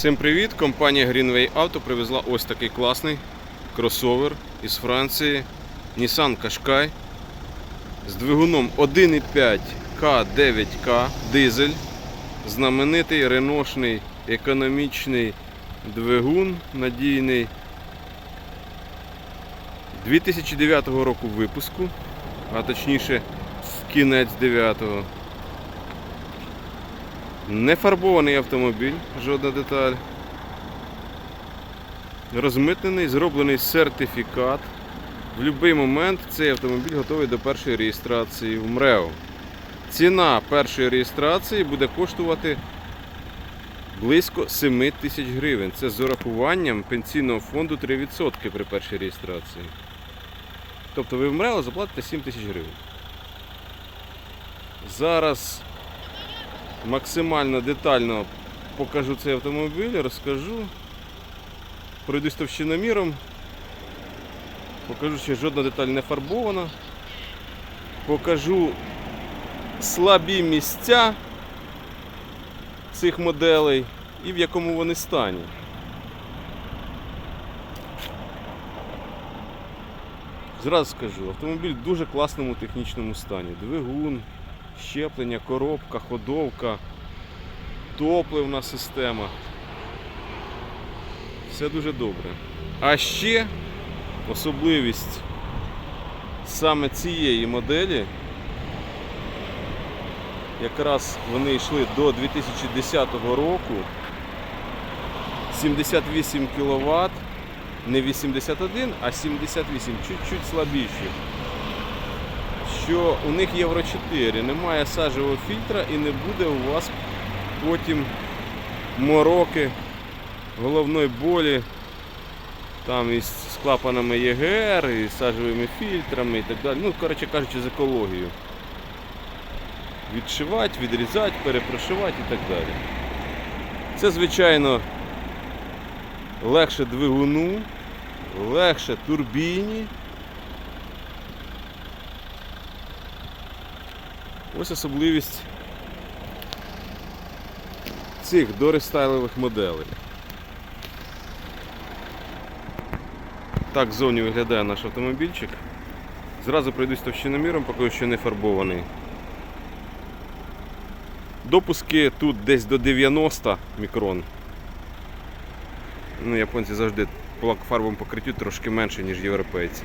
Всім привіт! Компанія Greenway Auto привезла ось такий класний кросовер із Франції Nissan Qashqai з двигуном 1,5 К9К дизель. Знаменитий реношний економічний двигун надійний 2009 року випуску, а точніше кінець 9-го. Не фарбований автомобіль, жодна деталь. Розмитнений, зроблений сертифікат. В будь-який момент цей автомобіль готовий до першої реєстрації в МРЕО. Ціна першої реєстрації буде коштувати близько 7 тисяч гривень. Це з урахуванням пенсійного фонду 3% при першій реєстрації. Тобто ви в МРЕО заплатите 7 тисяч гривень. Зараз максимально детально покажу цей автомобіль, розкажу. Пройдусь товщиноміром. Покажу, що жодна деталь не фарбована. Покажу слабі місця цих моделей і в якому вони стані. Зразу скажу, автомобіль в дуже класному технічному стані. Двигун, щеплення, коробка, ходовка, топливна система. Все дуже добре. А ще особливість саме цієї моделі, якраз вони йшли до 2010 року, 78 кВт, не 81, а 78, чуть-чуть слабіші що у них Євро 4, немає сажевого фільтра і не буде у вас потім мороки, головної болі, там із з клапанами ЄГР, і сажевими фільтрами і так далі. Ну, коротше кажучи, з екологією. Відшивати, відрізати, перепрошивати і так далі. Це, звичайно, легше двигуну, легше турбіні. Ось особливість цих дорестайлових моделей. Так ззовні виглядає наш автомобільчик. Зразу пройдусь товщиноміром, поки що не фарбований. Допуски тут десь до 90 мікрон. Ну, японці завжди по лакофарбовому покриттю трошки менше, ніж європейці.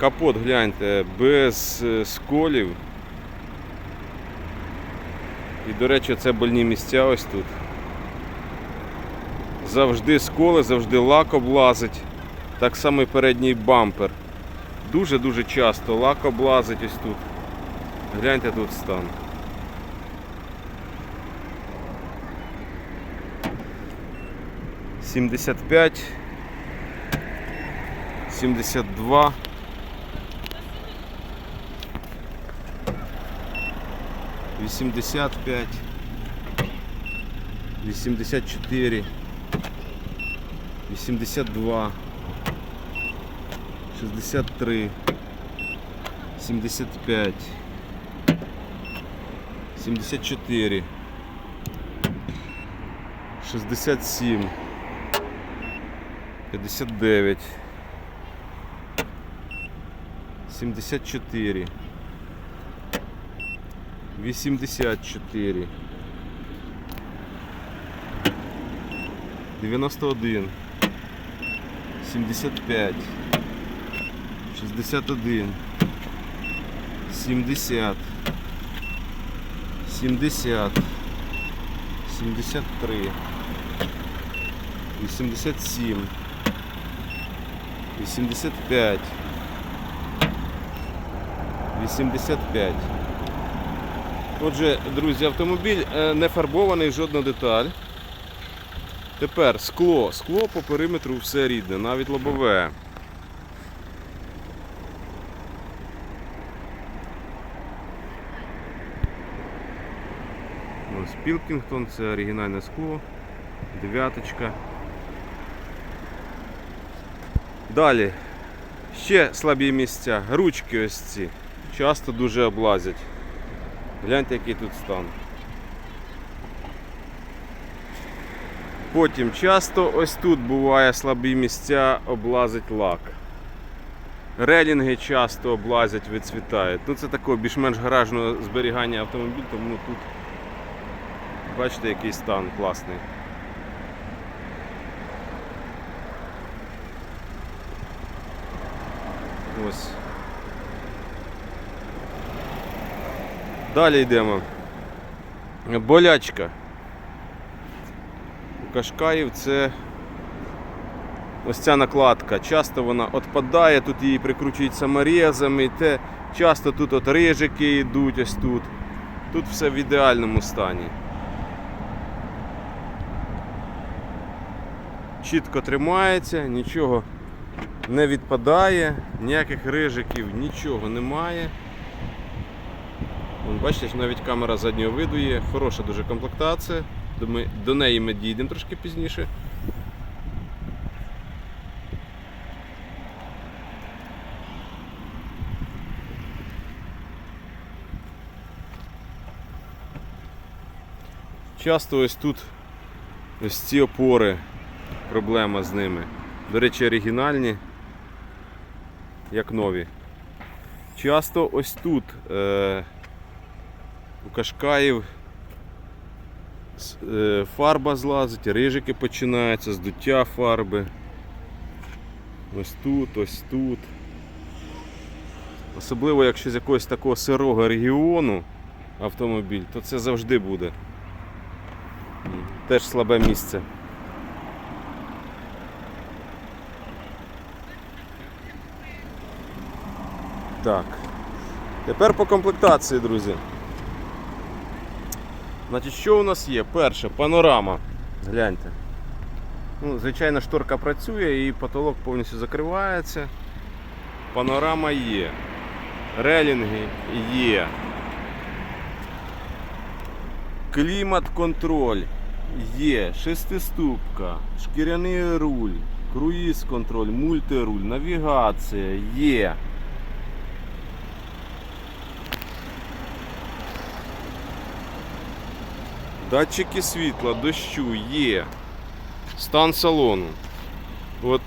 Капот, гляньте, без е, сколів. І, до речі, це больні місця ось тут. Завжди сколи, завжди лак облазить. Так само і передній бампер. Дуже-дуже часто лак облазить ось тут. Гляньте тут стан. Сімдесят п'ять. Сімдесят два. 85, 84, 82, 63, 75, 74, 67, 59, 74, 84 91 75 61 70 70 73 87 85 85 Отже, друзі, автомобіль е, не фарбований жодна деталь. Тепер скло. Скло по периметру все рідне, навіть лобове. Ось Пілкінгтон, це оригінальне скло, дев'яточка. Далі. Ще слабі місця. Ручки ось ці. Часто дуже облазять. Гляньте, який тут стан. Потім часто ось тут буває слабі місця, облазить лак. Релінги часто облазять, відцвітають. Ну це такого більш-менш гаражного зберігання автомобіль, тому тут бачите який стан класний. Ось. Далі йдемо. Болячка. У Кашкаїв це ось ця накладка. Часто вона відпадає, тут її прикручують саморезами. Те. Часто тут от рижики йдуть ось тут. Тут все в ідеальному стані. Чітко тримається, нічого не відпадає, ніяких рижиків, нічого немає. Бачите, навіть камера заднього виду є, хороша дуже комплектація. Ми, до неї ми дійдемо трошки пізніше. Часто ось тут ось ці опори, проблема з ними. До речі, оригінальні, як нові. Часто ось тут е, Кашкаїв е, фарба злазить, рижики починаються, здуття фарби. Ось тут, ось тут. Особливо, якщо з якогось такого сирого регіону автомобіль, то це завжди буде. Теж слабе місце. Так. Тепер по комплектації, друзі. Значить, що у нас є? Перше, панорама. Гляньте. Ну, звичайно, шторка працює і потолок повністю закривається. Панорама є. Релінги є. Клімат-контроль є. Шестиступка, шкіряний руль, круїз-контроль, мультируль, навігація є. Датчики світла, дощу є. Стан салону. От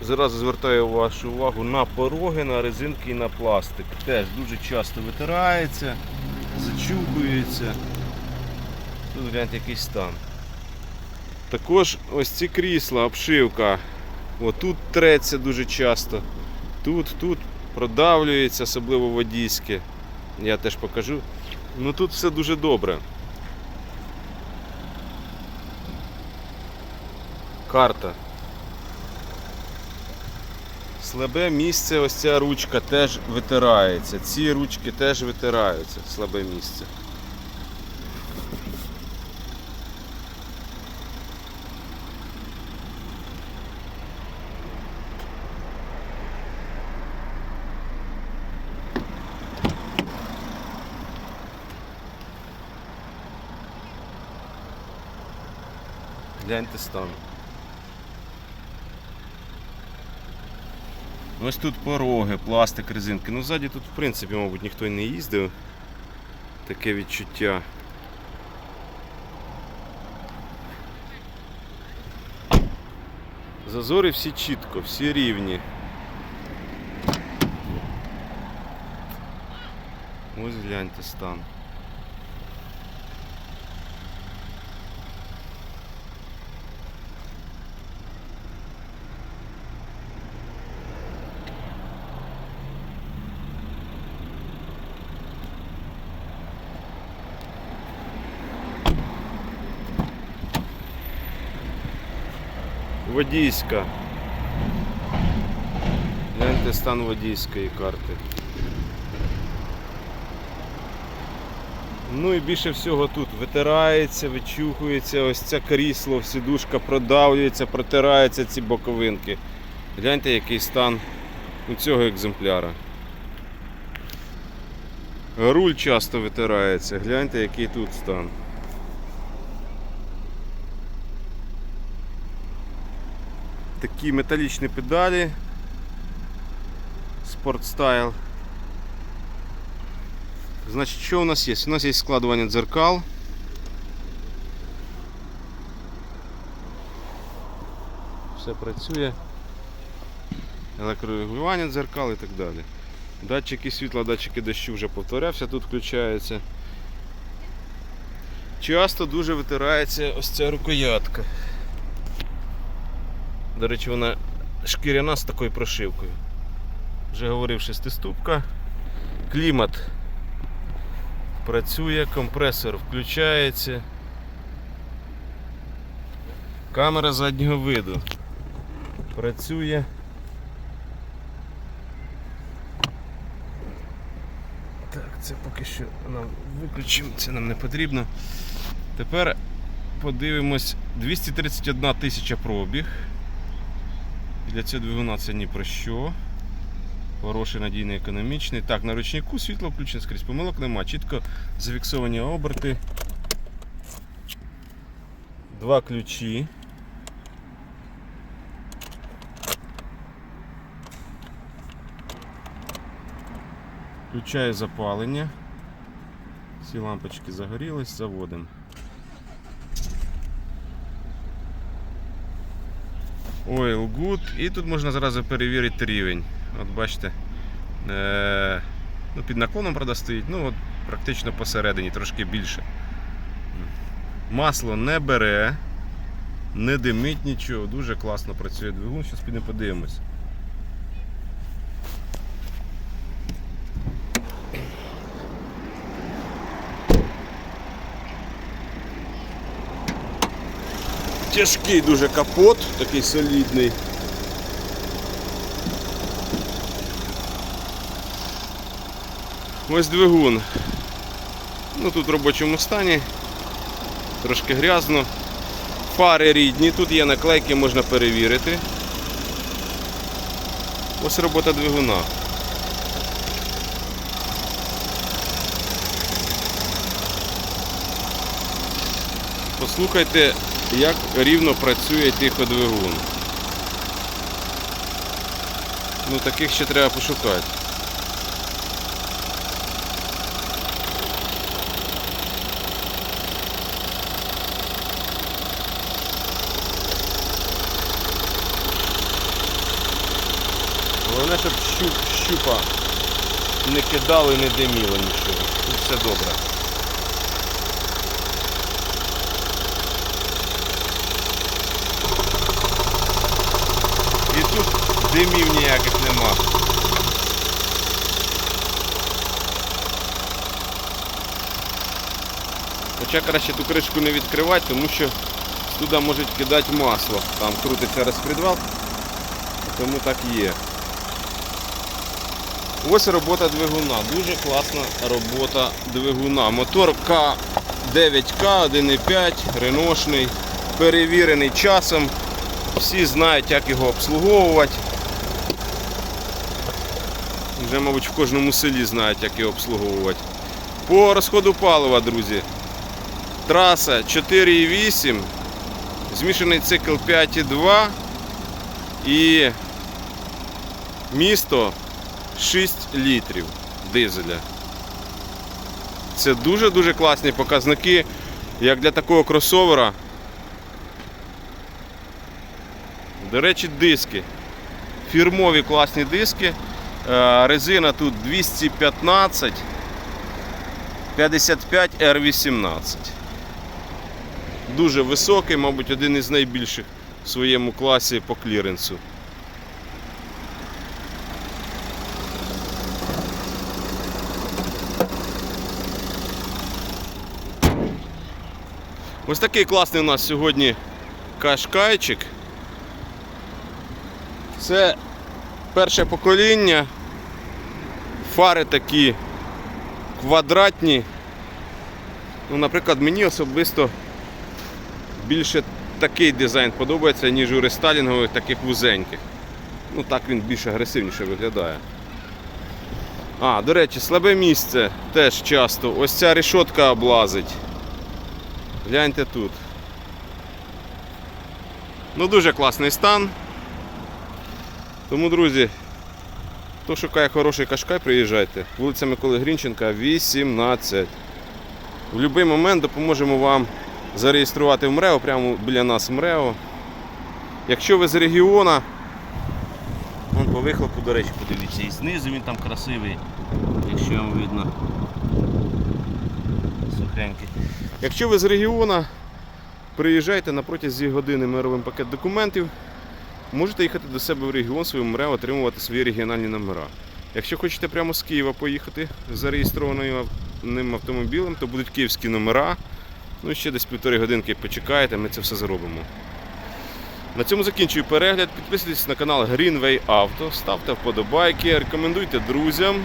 зразу звертаю вашу увагу на пороги, на резинки і на пластик. Теж дуже часто витирається, зачухується. Тут гляньте який стан. Також ось ці крісла, обшивка. Отут треться дуже часто. Тут, тут продавлюється, особливо водійське. Я теж покажу. Ну тут все дуже добре. Карта. Слабе місце, ось ця ручка теж витирається. Ці ручки теж витираються. Слабе місце. Гляньте стан. Ось тут пороги, пластик, резинки. Ну ззаді тут в принципі, мабуть, ніхто й не їздив. Таке відчуття. Зазори всі чітко, всі рівні. Ось гляньте стан. Водійська. Гляньте стан водійської карти. Ну і більше всього тут витирається, вичухується, ось ця крісло, сідушка продавлюється, протираються ці боковинки. Гляньте, який стан у цього екземпляра. Руль часто витирається, гляньте, який тут стан. Такі металічні педалі. Спортстайл. Значить, що у нас є? У нас є складування дзеркал. все працює. Електрорегулювання дзеркал і так далі. Датчики світла, датчики дощу вже повторявся, тут включається. Часто дуже витирається ось ця рукоятка. До речі, вона шкіряна з такою прошивкою. Вже говорив шестиступка. Клімат працює, компресор включається. Камера заднього виду працює. Так, це поки що нам виключимо, це нам не потрібно. Тепер подивимось 231 тисяча пробіг. Для цього двигуна це ні про що. Хороший, надійний, економічний. Так, на ручнику світло включено скрізь. Помилок нема. Чітко зафіксовані оберти. Два ключі. Включаю запалення. Всі лампочки загорілись, заводимо. Oil good. І тут можна зразу перевірити рівень. От бачите, е- ну, під наклоном правда, стоїть, ну от практично посередині, трошки більше. Масло не бере, не димить нічого, дуже класно працює двигун. Зараз підемо подивимось. Тяжкий дуже капот, такий солідний. Ось двигун. Ну тут в робочому стані. Трошки грязно. Фари рідні, тут є наклейки, можна перевірити. Ось робота двигуна. Послухайте, як рівно працює тиходвигун. Ну таких ще треба пошукати. Головне, щоб щуп, щупа не кидали, не диміло нічого. Тут все добре. І тут димів ніяких нема. Хоча краще ту кришку не відкривати, тому що туди можуть кидати масло. Там крутиться розпредвал, тому так є. Ось робота двигуна. Дуже класна робота двигуна. Мотор К9К 1.5, реношний, перевірений часом. Всі знають, як його обслуговувати. Вже, мабуть, в кожному селі знають, як його обслуговувати. По розходу палива, друзі. Траса 4,8, змішаний цикл 5,2 і місто 6 літрів дизеля. Це дуже-дуже класні показники, як для такого кросовера. До речі, диски. Фірмові класні диски. Е, Резина тут 215 55 R18. Дуже високий, мабуть, один із найбільших в своєму класі по кліренсу. Ось такий класний у нас сьогодні кашкайчик. Це перше покоління. Фари такі квадратні. Ну, наприклад, мені особисто більше такий дизайн подобається, ніж у рестайлінгових таких вузеньких. Ну так він більш агресивніше виглядає. А, до речі, слабе місце теж часто. Ось ця решотка облазить. Гляньте тут. Ну дуже класний стан. Тому, друзі, хто шукає хороший кашкай, приїжджайте. Вулиця Миколи Грінченка, 18. В будь-який момент допоможемо вам зареєструвати в МРЕО, прямо біля нас МРЕО. Якщо ви з регіона, Вон по вихлопу, до речі, подивіться. І знизу він там красивий, якщо вам видно. Сухенький. якщо ви з регіона, приїжджайте на протязі години ми робимо пакет документів. Можете їхати до себе в регіон своїм МРЕО, отримувати свої регіональні номера. Якщо хочете прямо з Києва поїхати зареєстрованим автомобілем, то будуть київські номера. Ну і ще десь півтори годинки почекаєте, ми це все зробимо. На цьому закінчую перегляд. Підписуйтесь на канал Greenway Auto, ставте вподобайки, рекомендуйте друзям.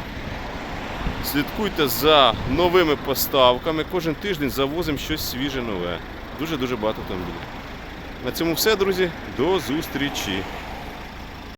Слідкуйте за новими поставками. Кожен тиждень завозимо щось свіже нове. Дуже-дуже багато автомобілів. На цьому все, друзі. До зустрічі!